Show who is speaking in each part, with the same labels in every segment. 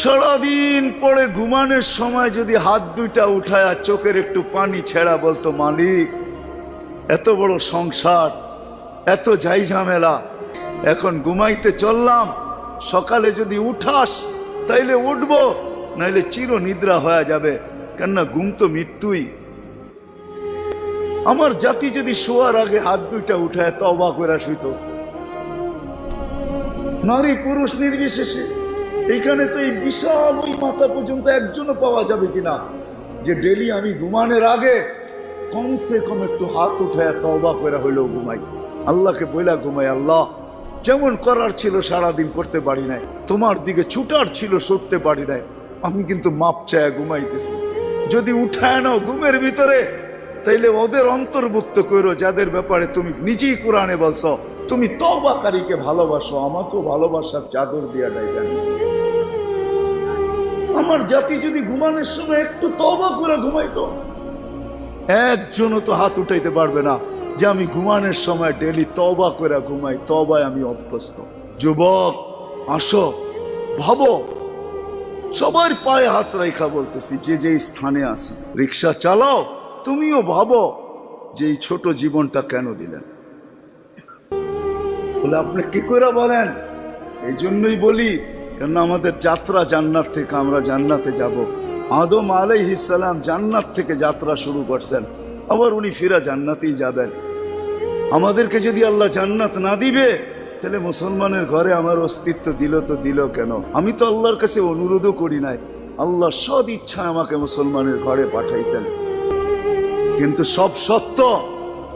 Speaker 1: সারাদিন পরে ঘুমানোর সময় যদি হাত দুইটা উঠায় চোখের একটু পানি ছেড়া বলতো, মালিক, এত বড় সংসার, এত যাই ঝামেলা, এখন ঘুমাইতে চললাম, সকালে যদি উঠাস তাইলে উঠবো, নাইলে চির নিদ্রা হয়ে যাবে, কেননা ঘুম তো মৃত্যুই। আমার জাতি যদি শোয়ার আগে হাত দুইটা উঠায় তবা করে শুইত। নারী পুরুষ নির্বিশেষে এইখানে তো এই বিশাল ওই মাথা পর্যন্ত একজনও পাওয়া যাবে কিনা? যে ডেলি আমি ঘুমানোর আগে কমসে কম একটু হাত উঠায় তবা করে হইলেও ঘুমাই। আল্লাহকে বইলা ঘুমাই, আল্লাহ, যেমন করার ছিল সারাদিন করতে পারি নাই, তোমার দিকে ছুটার ছিল সরতে পারি নাই, আমি কিন্তু মাপ চায় ঘুমাইতেছি। যদি উঠায় নাও ঘুমের ভিতরে, তাইলে ওদের অন্তর্ভুক্ত করো, যাদের ব্যাপারে তুমি নিজেই কোরআনে বলছো, তুমি তবাকারীকে ভালোবাসো, আমাকেও ভালোবাসার চাদর দিয়া ডাইবেন আমার জাতি যদি ঘুমানোর সময় একটু তবা করে ঘুমাইতো, একজনও তো হাত উঠাইতে পারবে না যে আমি ঘুমানোর সময় ডেলি তবা করে ঘুমাই তবায় আমি অভ্যস্ত। যুবক, আসো, ভাবো। সবার পায়ে হাত রেখা বলতেছি, যে যে স্থানে আছি, রিক্সা চালাও, তুমিও ভাবো যে এই ছোট জীবনটা কেন দিলেন। বলে আপনি কি করে বলেন? এই জন্যই বলি কেন আমাদের যাত্রা জান্নাত থেকে আমরা জান্নাতে যাব। আদম আলাইহিসালাম জান্নাত থেকে যাত্রা শুরু করছেন। আবার উনি ফিরা জান্নাতেই যাবেন। আমাদেরকে যদি আল্লাহ জান্নাত না দিবে, তাহলে মুসলমানের ঘরে আমার অস্তিত্ব দিল তো দিল কেন? আমি তো আল্লাহর কাছে অনুরোধও করি নাই। আল্লাহ সদ ইচ্ছা আমাকে মুসলমানের ঘরে পাঠাইছেন। কিন্তু সব সত্য,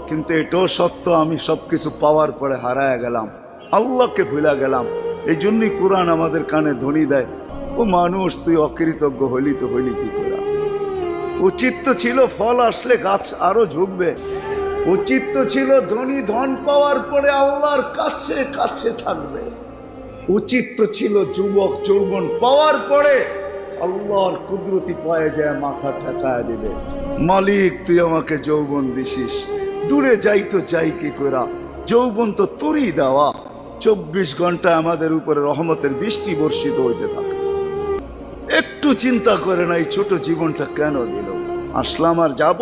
Speaker 1: কিন্তু এটাও সত্য, আমি সব কিছু পাওয়ার পরে হারায় গেলাম। আল্লাহকে ভুলা গেলাম। এই জন্যই কোরআন আমাদের কানে ধ্বনি দেয়। ও মানুষ, তুই অকৃতজ্ঞ হলি তো হইলি কি করে? উচিত তো ছিল ফল আসলে গাছ আরও ঝুঁকবে। উচিত তো ছিল ধনী ধন পাওয়ার পরে আল্লাহর কাছে কাছে থাকবে। উচিত তো ছিল যুবক, যৌবন পাওয়ার পরে আল্লাহর কুদরতি পায়ে যায়, মাথা ঠেকায় দিবে। মালিক, তুই আমাকে যৌবন দিছিস। দূরে যাই তো যাই কি করা যৌবন তো তোরই দেওয়া। চব্বিশ ঘণ্টা আমাদের উপরে রহমতের বৃষ্টি বর্ষিত হইতে থাকে। একটু চিন্তা করে না, এই ছোট জীবনটা কেন দিল? আসলাম আর যাব?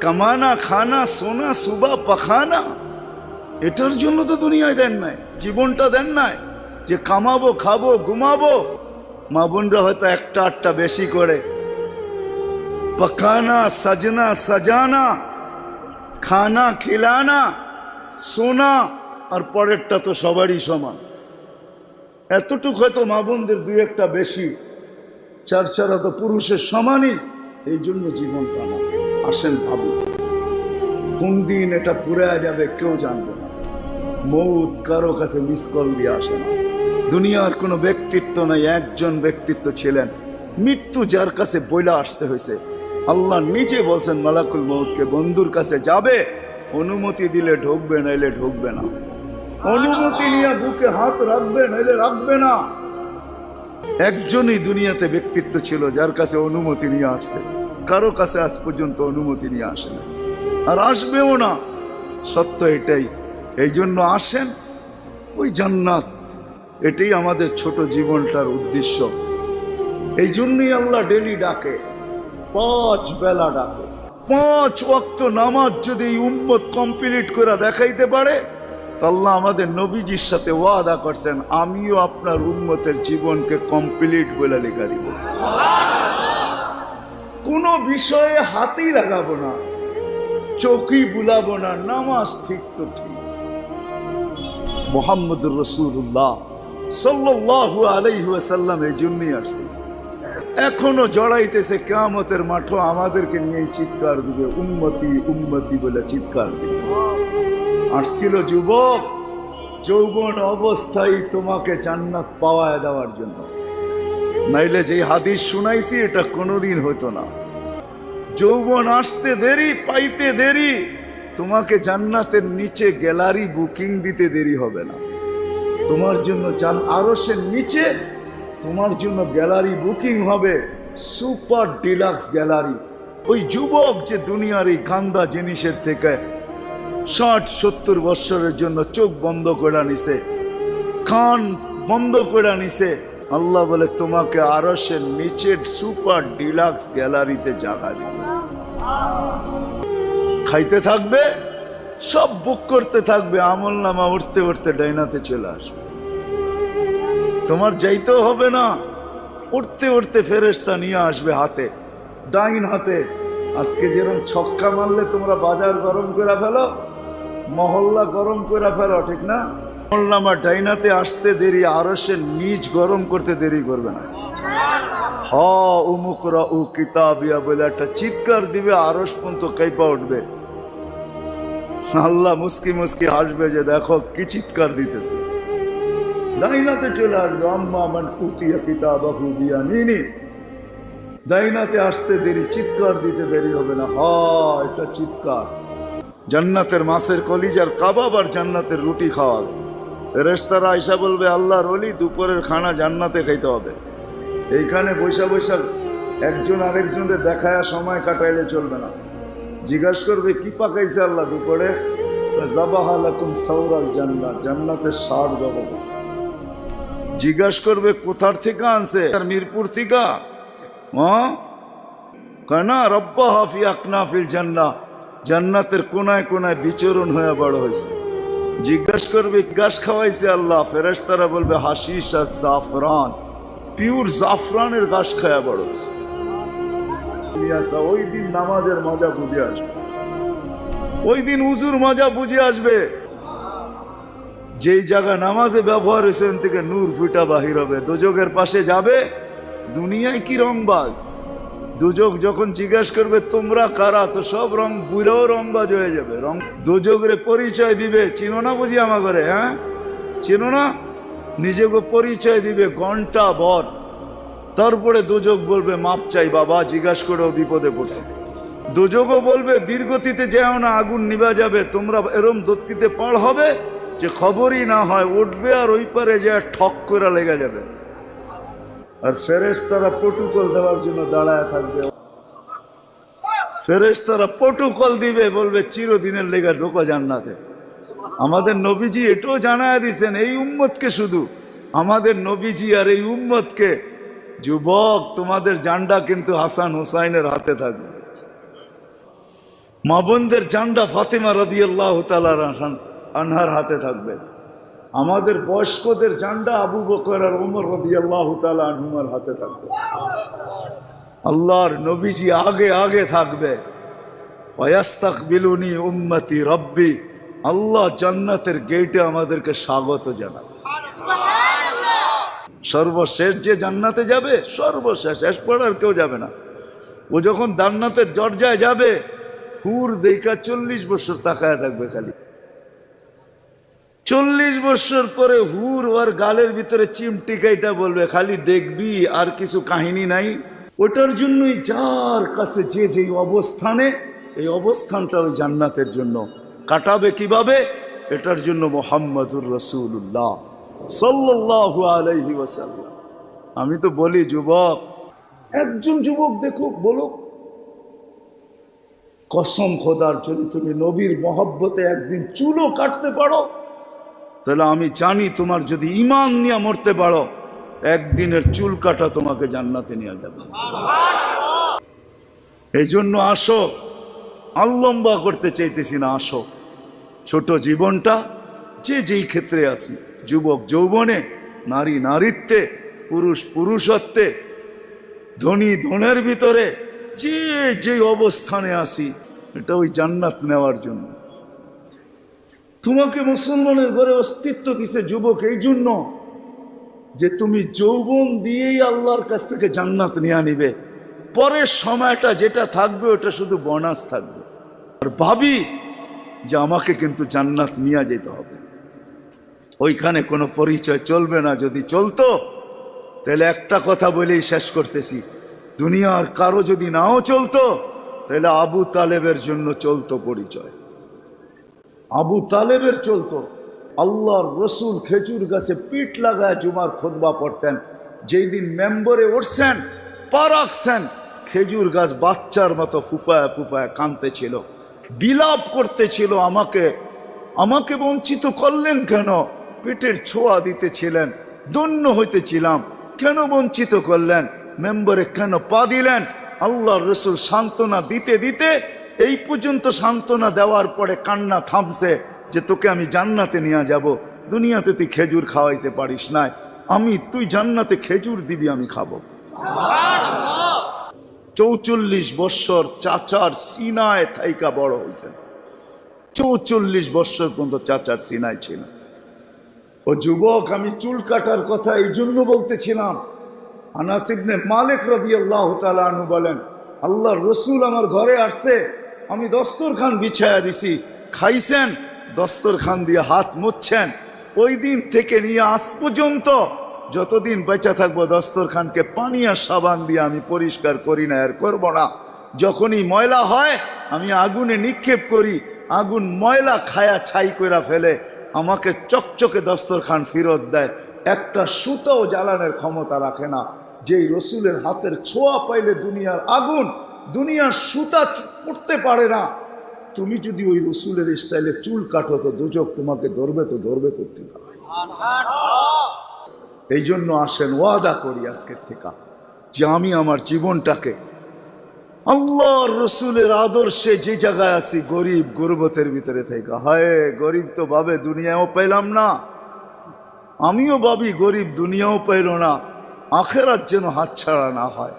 Speaker 1: কামানা, খানা, সোনা, সুবা, পাখানা, এটার জন্য তো দুনিয়ায় দেন নাই, জীবনটা দেন নাই, যে কামাবো, খাব, ঘুমাবো। মা বোনরা হয়তো একটা আটটা বেশি করে। পকানা সাজনা, সাজানা, খানা, খিলানা, সোনা আর পরেরটা তো সবারই সমান। এতটুক হয়তো মা বোনদের দুই একটা বেশি, চার চারা তো পুরুষের সমানই, এই জন্য জীবন কানা আসেন ভাবুন কোন দিন এটা ফুরে যাবে কেউ জানবে না। মৌত কারও কাছে মিস কল দিয়ে আসে না। দুনিয়ার কোনো ব্যক্তিত্ব নাই, একজন ব্যক্তিত্ব ছিলেন। মৃত্যু যার কাছে বইলা আসতে হয়েছে। আল্লাহ নিজে বলছেন, মালাকুল মৌতকে বন্ধুর কাছে যাবে, অনুমতি দিলে ঢুকবে, নাইলে ঢুকবে না। অনুমতি নিয়ে বুকে হাত রাখবে, নাইলে রাখবে না। একজনই দুনিয়াতে ব্যক্তিত্ব ছিল যার কাছে অনুমতি নিয়ে আসছে। কারও কাছে আজ পর্যন্ত অনুমতি নিয়ে আসে না আর আসবেও না। সত্য এটাই। এই জন্য আসেন ওই জান্নাত। এটাই আমাদের ছোট জীবনটার উদ্দেশ্য। এই জন্যই আল্লাহ ডেলি ডাকে, পাঁচ বেলা ডাকে। পাঁচ ওয়াক্ত নামাজ যদি উম্মত কমপ্লিট করে দেখাইতে পারে আল্লাহ আমাদের নবীজির সাথে ওয়াদা করছেন, আমিও আপনার উন্মতের জীবনকে কমপ্লিট বলে লেখা দিব। কোনো বিষয়ে হাতেই লাগাবো না, চোখই বুলাবো না, নামাজ ঠিক তো ঠিক। মোহাম্মদুর রসুল্লাহ সাল্লাহু আলাইহাসাল্লাম এই জন্যই আসছে। এখনও জড়াইতেছে কেয়ামতের মাঠও আমাদেরকে নিয়ে চিৎকার দিবে উন্মতি উন্মতি বলে চিৎকার দিবে। আসছিল যুবক, যৌবন অবস্থায় তোমাকে জান্নাত পাওয়ায় দেওয়ার জন্য। নাইলে যে হাদিস শুনাইছি, এটা কোনোদিন হতো না। যৌবন আসতে দেরি, পাইতে দেরি, তোমাকে জান্নাতের নিচে গ্যালারি বুকিং দিতে দেরি হবে না। তোমার জন্য চান আরসের নিচে, তোমার জন্য গ্যালারি বুকিং হবে সুপার ডিলাক্স গ্যালারি। ওই যুবক যে দুনিয়ার এই গান্দা জিনিসের থেকে ষাট, সত্তর বৎসরের জন্য চোখ বন্ধ করে নিছে, কান বন্ধ করে নিছে। আল্লাহ বলে, তোমাকে আরও সে নিচের সুপার ডিলাক্স গ্যালারিতে জায়গা দিবে খাইতে থাকবে, সব বুক করতে থাকবে, আমল নামা উঠতে উঠতে ডাইনাতে চলে আসবে। তোমার যাইতেও হবে না, উঠতে উঠতে ফেরেস্তা নিয়ে আসবে হাতে, ডাইন হাতে। আজকে যেরকম ছক্কা মারলে তোমরা বাজার গরম করে ফেলো মহল্লা গরম করে ফেলো, ঠিক না? মহল্লামা ডাইনাতে আসতে দেরি আরও সে নিজ গরম করতে দেরি করবে না। হ উমুকরা উ কিতাবিয়া বলে একটা চিৎকার দিবে আরস পর্যন্ত কাইপা উঠবে। আল্লাহ মুস্কি মুস্কি হাসবে যে, দেখো কি চিৎকার দিতেছে। দাইনাতে চলে আসবে, আম্মা মান উটিয়া কিতাবাহু বিয়ামিনি। দাইনাতে আসতে দেরি, চিৎকার দিতে দেরি হবে না। হ, এটা চিৎকার। জান্নাতের মাছের কলিজার কাবাব আর জান্নাতের রুটি খাওয়াবে। ফেরেস্তারা আইসা বলবে, আল্লাহর অলি দুপুরের খানা জান্নাতে খাইতে হবে। এইখানে বৈশা বৈশা একজন আরেকজনের দেখায় সময় কাটাইলে চলবে না। জিজ্ঞাসা করবে, কি পাকাইছে আল্লাহ দুপুরে? জাবাহালাকুম সৌরাল জান্নাত, জান্নাতের সার জগৎ জিজ্ঞাসা করবে, কোথার থেকে আনছে? আর মিরপুর থেকে। কেনা রব্বা হাফি আকনাফিল জান্না জান্নাতের কোনায় কোনায় বিচরণ হয়ে বড় হয়েছে। জিজ্ঞাসা করবে, গাছ খাওয়াইছে আল্লাহ? ফেরাস তারা বলবে হাসিস আর জাফরান। পিওর জাফরানের গাছ খায়া বড় হয়েছে। ওই দিন নামাজের মজা বুঝে আসবে। ওই দিন উজুর মজা বুঝে আসবে। যেই জায়গা নামাজে ব্যবহার হয়েছে থেকে নূর ফুটা বাহির হবে। দুযোগের পাশে যাবে। দুনিয়ায় কি রংবাজ? দুযোগ যখন জিজ্ঞাসা করবে, তোমরা কারা? তো সব রং বুড়াও রংবাজ হয়ে যাবে। রং দুযোগরে পরিচয় দিবে। চিনো না বুঝি আমার ঘরে হ্যাঁ? চিনো না? নিজেকে পরিচয় দিবে ঘণ্টা বর তারপরে দুযোগ বলবে, মাপ চাই বাবা, জিজ্ঞাসা করেও বিপদে পড়ছে। দুযোগও বলবে, দীর্ঘতিতে যেও না, আগুন নিভা যাবে। তোমরা এরম দত্তিতে পার হবে যে খবরই না হয়, উঠবে আর ওই পারে যে ঠক করে লেগে যাবে। আর ফেরেস তারা প্রোটোকল দেওয়ার জন্য দাঁড়ায় থাকবে। ফেরেস তারা প্রোটোকল দিবে, বলবে, চিরদিনের লেগে ঢোকা জান্নাতে। আমাদের নবীজি এটাও জানায় দিছেন, এই উম্মতকে শুধু। আমাদের নবীজি আর এই উম্মতকে, যুবক, তোমাদের জান্ডা কিন্তু হাসান হুসাইনের হাতে থাকবে। মা বোনদের জান্ডা ফাতেমা রদিয়াল্লাহ তালার আনহার হাতে থাকবে। আমাদের বয়স্কদের জান্ডা আবু বকর আর ওমর রদিয়াল্লাহ তালা আনহুমার হাতে থাকবে। আল্লাহর নবীজি আগে আগে থাকবে। ওয়াস্তাক বিলুনি উম্মতি রব্বি আল্লাহ জান্নাতের গেটে আমাদেরকে স্বাগত জানাবে। সর্বশেষ যে জান্নাতে যাবে সর্বশেষ শেষ পড়ার কেউ যাবে না। ও যখন জান্নাতের দরজায় যাবে হুর দেখা চল্লিশ বছর তাকায় থাকবে খালি। চল্লিশ বছর পরে হুর ওর গালের ভিতরে চিমটিকাইটা বলবে, খালি দেখবি আর কিছু কাহিনী নাই। ওটার জন্যই যার কাছে যে যেই অবস্থানে, এই অবস্থানটা ওই জান্নাতের জন্য। কাটাবে কীভাবে? এটার জন্য মোহাম্মদুর রসুল্লাহ সাল্লাল্লাহু আলাইহি ওয়াসাল্লাম। আমি তো বলি, যুবক, একজন যুবক দেখো বলো কসম খোদার যদি তুমি নবীর মহব্বতে একদিন চুলও কাটতে পারো তাহলে আমি জানি তোমার যদি ইমান নিয়ে মরতে পারো, একদিনের চুল কাটা তোমাকে জান্নাতে নিয়ে যাবে। এই জন্য আসো আল্লম্বা করতে চাইতেছি না, আসো। ছোট জীবনটা, যে যেই ক্ষেত্রে আসি যুবক যৌবনে, নারী নারীত্বে, পুরুষ পুরুষত্বে, ধনী ধনের ভিতরে, যে যে অবস্থানে আসি এটা ওই জান্নাত নেওয়ার জন্য। তোমাকে মুসলমানের ঘরে অস্তিত্ব দিছে যুবক এই জন্য যে তুমি যৌবন দিয়েই আল্লাহর কাছ থেকে জান্নাত নিয়ে নিবে পরের সময়টা যেটা থাকবে, ওটা শুধু বোনাস থাকবে। আর ভাবি যে আমাকে কিন্তু জান্নাত নিয়ে যেতে হবে। ওইখানে কোনো পরিচয় চলবে না। যদি চলতো, তাহলে একটা কথা বলেই শেষ করতেছি। দুনিয়ার কারও যদি নাও চলতো, তাহলে আবু তালেবের জন্য চলতো পরিচয়। আবু তালেবের চলতো। আল্লাহর রসুল খেজুর গাছে পিঠ লাগায় জুমার খোদবা পড়তেন। যেই দিন মেম্বরে উঠছেন, পা রাখছেন, খেজুর গাছ বাচ্চার মতো ফুফায় ফুফায় কানতে ছিল বিলাপ করতেছিল আমাকে। আমাকে বঞ্চিত করলেন কেন? পেটের ছোঁয়া দিতেছিলেন দন্য হইতেছিলাম। কেন বঞ্চিত করলেন? মেম্বারে কেন পা দিলেন? আল্লাহ রসুল সান্ত্বনা দিতে দিতে এই পর্যন্ত সান্ত্বনা দেওয়ার পরে কান্না থামছে যে তোকে আমি জান্নাতে নিয়ে যাব। দুনিয়াতে তুই খেজুর খাওয়াইতে পারিস না। আমি, তুই জান্নাতে খেজুর দিবি, আমি খাব। চৌচল্লিশ বৎসর চাচার সিনায় থাইকা বড় হয়েছেন চৌচল্লিশ বৎসর পর্যন্ত চাচার সিনায় ছিল ও যুবক, আমি চুল কাটার কথা এই জন্য বলতেছিলাম। আনাসিবনে মালিক রদি আল্লাহ তালু বলেন আল্লাহ রসুল আমার ঘরে আসছে। আমি দস্তরখান বিছায়া দিছি। খাইছেন, দস্তরখান দিয়ে হাত মুছছেন। ওই দিন থেকে নিয়ে আজ পর্যন্ত যতদিন বেঁচে থাকব দস্তরখানকে পানি আর সাবান দিয়ে আমি পরিষ্কার করি না, আর করব না। যখনই ময়লা হয়, আমি আগুনে নিক্ষেপ করি। আগুন ময়লা খায়া ছাই কইরা ফেলে, আমাকে চকচকে দস্তরখান ফেরত দেয়। একটা সুতাও জ্বালানোর ক্ষমতা রাখে না। যেই রসুলের হাতের ছোঁয়া পাইলে দুনিয়ার আগুন দুনিয়ার সুতা পড়তে পারে না। তুমি যদি ওই রসুলের স্টাইলে চুল কাটো, তো দুজক তোমাকে ধরবে, তো ধরবে করতে এই জন্য আসেন, ওয়াদা করি আজকের থেকে যে আমি আমার জীবনটাকে আল্লাহর রসুলের আদর্শে যে জায়গায় আছি, গরিব গুরবতের ভিতরে থেকে। হায়, গরিব তো ভাবে দুনিয়াও পেলাম না। আমিও ভাবি গরিব দুনিয়াও পেল না। আখেরাত যেন হাতছাড়া না হয়।